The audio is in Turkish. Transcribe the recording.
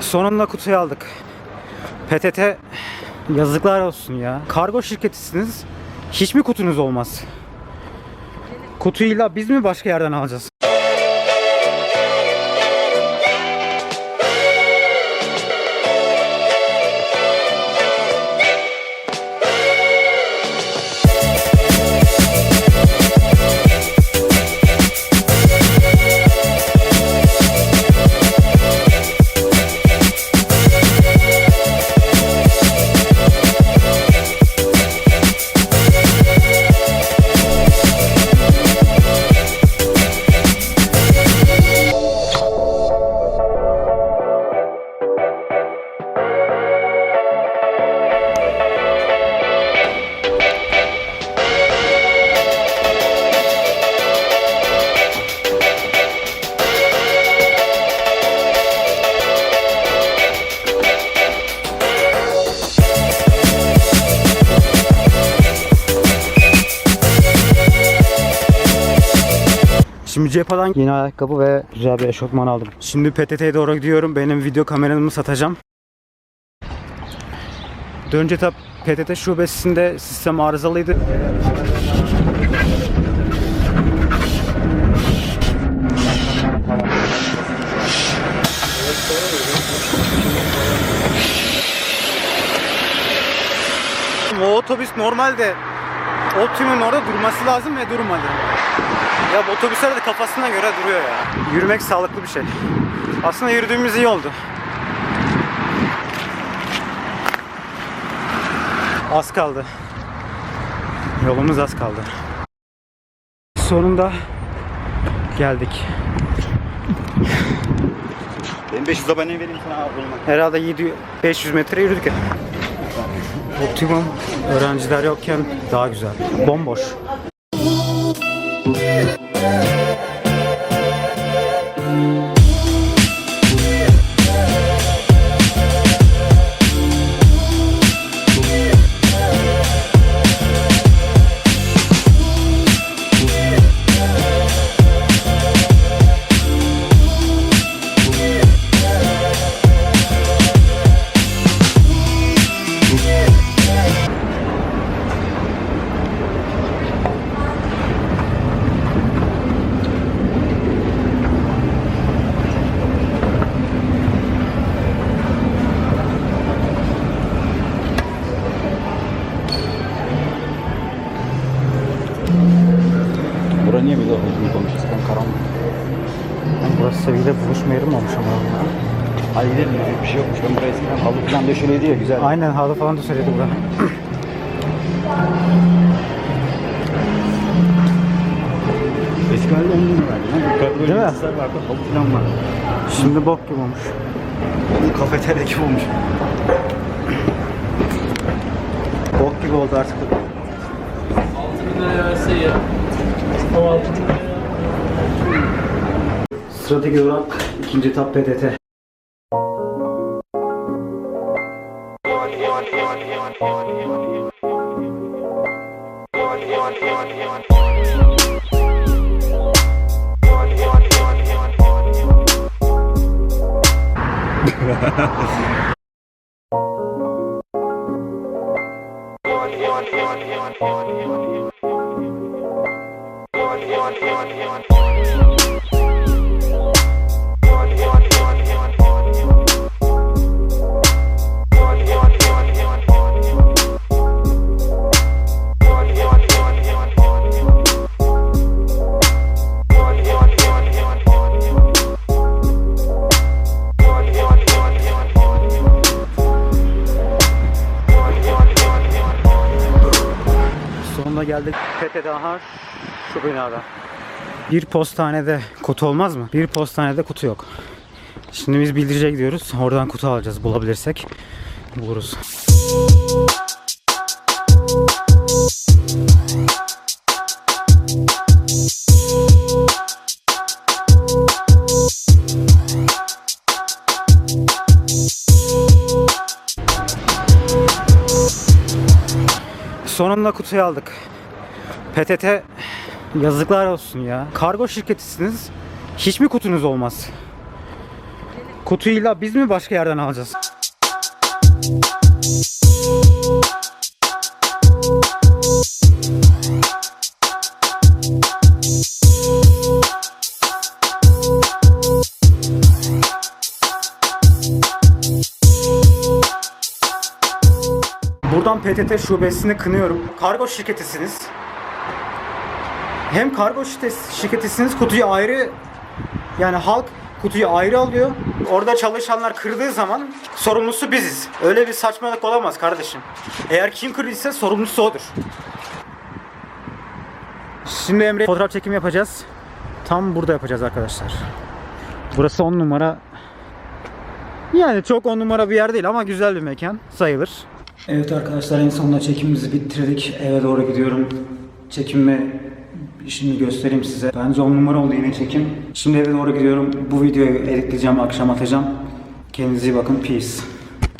Sonunda kutuyu aldık. PTT yazıklar olsun ya. Kargo şirketisiniz. Hiç mi kutunuz olmaz? Kutuyla biz mi başka yerden alacağız? Şimdi cepheden yeni ayakkabı ve güzel bir eşofman aldım. Şimdi PTT'ye doğru gidiyorum. Benim video kameramı satacağım. Dönce etap PTT şubesinde sistem arızalıydı. O otobüs normalde Optimum'un orada durması lazım ve durmadı. Ya bu otobüsler de kafasına göre duruyor ya. Yürümek sağlıklı bir şey. Aslında yürüdüğümüz iyi oldu. Az kaldı. Yolumuz az kaldı. Sonunda geldik. Benim 500 abone vereyim sana bununla. Herhalde 7 500 metre yürüdük. Optimum öğrenciler yokken daha güzel. Bomboş. Ben karanlık. Burası sevgili buluşma yeri mi olmuş ama? Hadi gidelim ya. Bir şey yokmuş. Ben buraya eskiden halı falan döşeliydi ya güzel. Aynen halı falan da söyledi burada. Eski halde 10 lira verdi. lan. Yukarıda böyle Değil mi? vardı. Halı falan var. Şimdi bok gibi olmuş. Onun kafeterya gibi olmuş. Bok gibi oldu artık. Sıradaki durak ikinci etap PTT. Sonunda geldik. PT daha şu binada. Bir postanede kutu olmaz mı? Bir postanede kutu yok. Şimdi biz bildiriciye gidiyoruz. Oradan kutu alacağız bulabilirsek. Buluruz. Sonunda kutuyu aldık. PTT yazıklar olsun ya. Kargo şirketisiniz. Hiç mi kutunuz olmaz? Kutuyu illa biz mi başka yerden alacağız? Buradan PTT şubesini kınıyorum. Kargo şirketisiniz. Hem kargo şirket- şirketisiniz kutuyu ayrı yani halk kutuyu ayrı alıyor. Orada çalışanlar kırdığı zaman sorumlusu biziz. Öyle bir saçmalık olamaz kardeşim. Eğer kim kırdıysa sorumlusu odur. Şimdi Emre fotoğraf çekimi yapacağız. Tam burada yapacağız arkadaşlar. Burası 10 numara. Yani çok 10 numara bir yer değil ama güzel bir mekan sayılır. Evet arkadaşlar en sonunda çekimimizi bitirdik. Eve doğru gidiyorum. Çekimimi şimdi göstereyim size. Bence 10 numara oldu yine çekim. Şimdi eve doğru gidiyorum. Bu videoyu editleyeceğim, akşam atacağım. Kendinize iyi bakın. Peace.